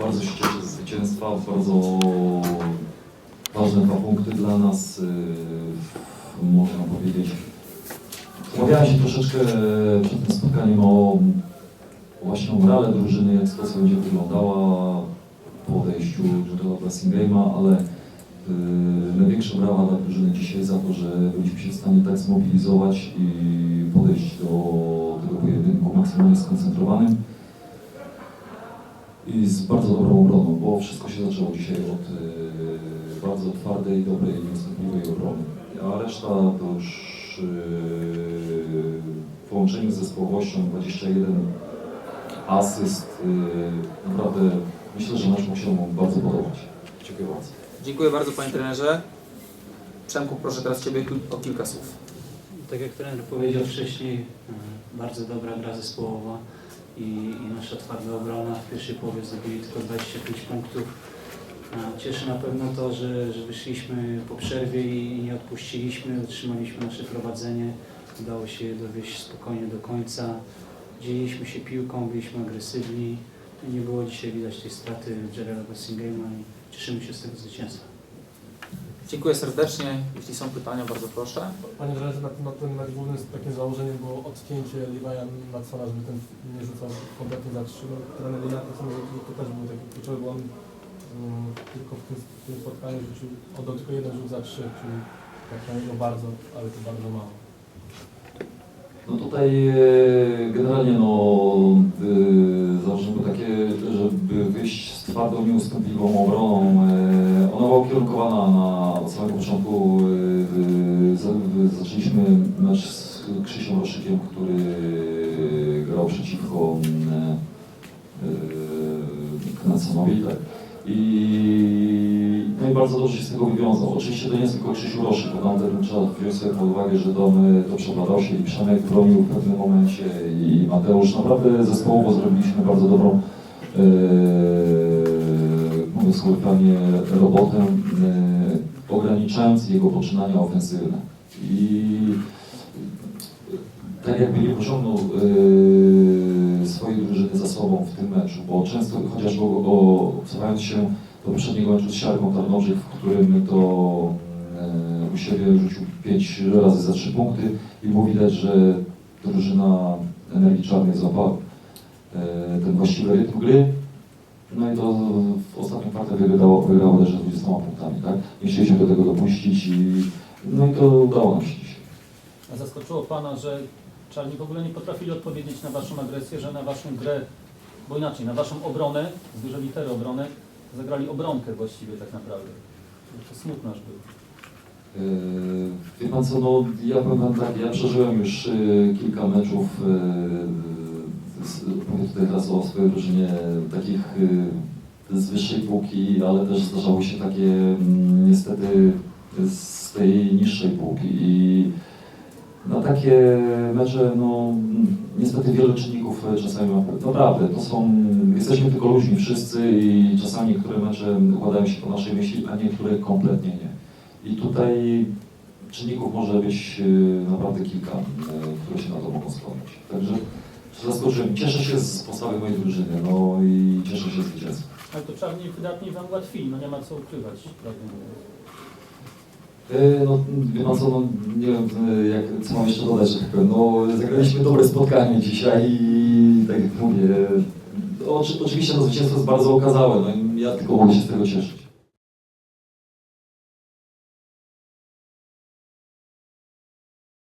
Bardzo się cieszę ze zwycięstwa, bardzo ważne dwa punkty dla nas, yy, można powiedzieć. Obawiałem się troszeczkę przed tym spotkaniem o właśnie morale drużyny, jak sytuacja będzie wyglądała po odejściu Jarela Blessingame'a, ale yy, największe brawa dla drużyny dzisiaj za to, że byliśmy się w stanie tak zmobilizować i podejść do tego pojedynku maksymalnie skoncentrowanym i z bardzo dobrą obroną, bo wszystko się zaczęło dzisiaj od yy, bardzo twardej, dobrej, nieustępliwej obrony. A reszta to już yy, w połączeniu z zespołowością 21 asyst. Yy, naprawdę myślę, że nasz mógł się mu bardzo podobać. Dziękuję bardzo. Dziękuję bardzo panie trenerze. Przemku, proszę teraz Ciebie o kilka słów. Tak jak trener powiedział wcześniej, e, bardzo dobra gra zespołowa i, i nasza twarda obrona. W pierwszej połowie zdobyli tylko 25 punktów. Cieszy na pewno to, że, że wyszliśmy po przerwie i nie odpuściliśmy, utrzymaliśmy nasze prowadzenie. Udało się je dowieść spokojnie do końca. Dzieliliśmy się piłką, byliśmy agresywni. Nie było dzisiaj widać tej straty Jarela Bessingama i cieszymy się z tego zwycięstwa. Dziękuję serdecznie. Jeśli są pytania, bardzo proszę. Panie trenerze, na, na tym mecz głównym takim założeniem było odcięcie Levi'a Matsona, żeby ten nie rzucał kompletnie za trzy. No, trener Lina to, samo, to też był taki kluczowy, bo on mm, tylko w tym, w tym spotkaniu rzucił, oddał tylko jeden rzut za trzy, czyli jak na niego bardzo, ale to bardzo mało. No tutaj e, generalnie no, e, założenie było takie, żeby wyjść z twardą, nieustępliwą obroną. Była ukierunkowana na od samego początku. W- zaczęliśmy mecz z Krzysią Roszykiem, który grał przeciwko e, Knudsonowi, tak. I, no i bardzo dobrze się z tego wywiązał. Oczywiście to nie jest tylko Krzysiu Roszyk, bo tam trzeba wziąć sobie pod uwagę, że Dom to przebadał się i Przemek bronił w pewnym momencie i Mateusz. Naprawdę zespołowo zrobiliśmy bardzo dobrą e, mówię słownie robotę, e, ograniczając jego poczynania ofensywne. I tak jakby nie pociągnął e, swojej drużyny za sobą w tym meczu, bo często chociażby o- się do poprzedniego meczu z Siarką Tarnobrzyk, w którym to e, u siebie rzucił 5 razy za 3 punkty i było widać, że drużyna Energii Czarnej złapała ten właściwy rytm gry. No i to w ostatnim kwartale wygrało, wygrało też 20 punktami, tak? Nie chcieliśmy do tego dopuścić i no i to udało nam się dzisiaj. A zaskoczyło Pana, że Czarni w ogóle nie potrafili odpowiedzieć na Waszą agresję, że na Waszą grę, bo inaczej, na Waszą obronę, z dużej litery obronę, zagrali obronkę właściwie tak naprawdę. To smutno aż było. Yy, Wie pan co, no ja powiem tak, ja przeżyłem już yy, kilka meczów, yy, powiem tutaj teraz o swojej drużynie, takich yy, z wyższej półki, ale też zdarzały się takie mm, niestety z tej niższej półki i na takie mecze, no niestety wiele czynników e, czasami ma. Naprawdę, to są, jesteśmy tylko ludźmi wszyscy i czasami niektóre mecze układają się po naszej myśli, a niektóre kompletnie nie. I tutaj czynników może być e, naprawdę kilka, e, które się na to mogą skłonić. Także zaskoczyłem. Cieszę się z postawy mojej drużyny, no i cieszę się z zwycięstwa. Ale to Czarni wydatnie Wam ułatwili, no nie ma co ukrywać, mówiąc. E, No, wie pan co, no, nie wiem, e, jak, co mam jeszcze dodać, że tak powiem. No, zagraliśmy dobre spotkanie dzisiaj i tak jak mówię, oczy, oczywiście to zwycięstwo jest bardzo okazałe, no i ja tylko mogę się z tego cieszyć.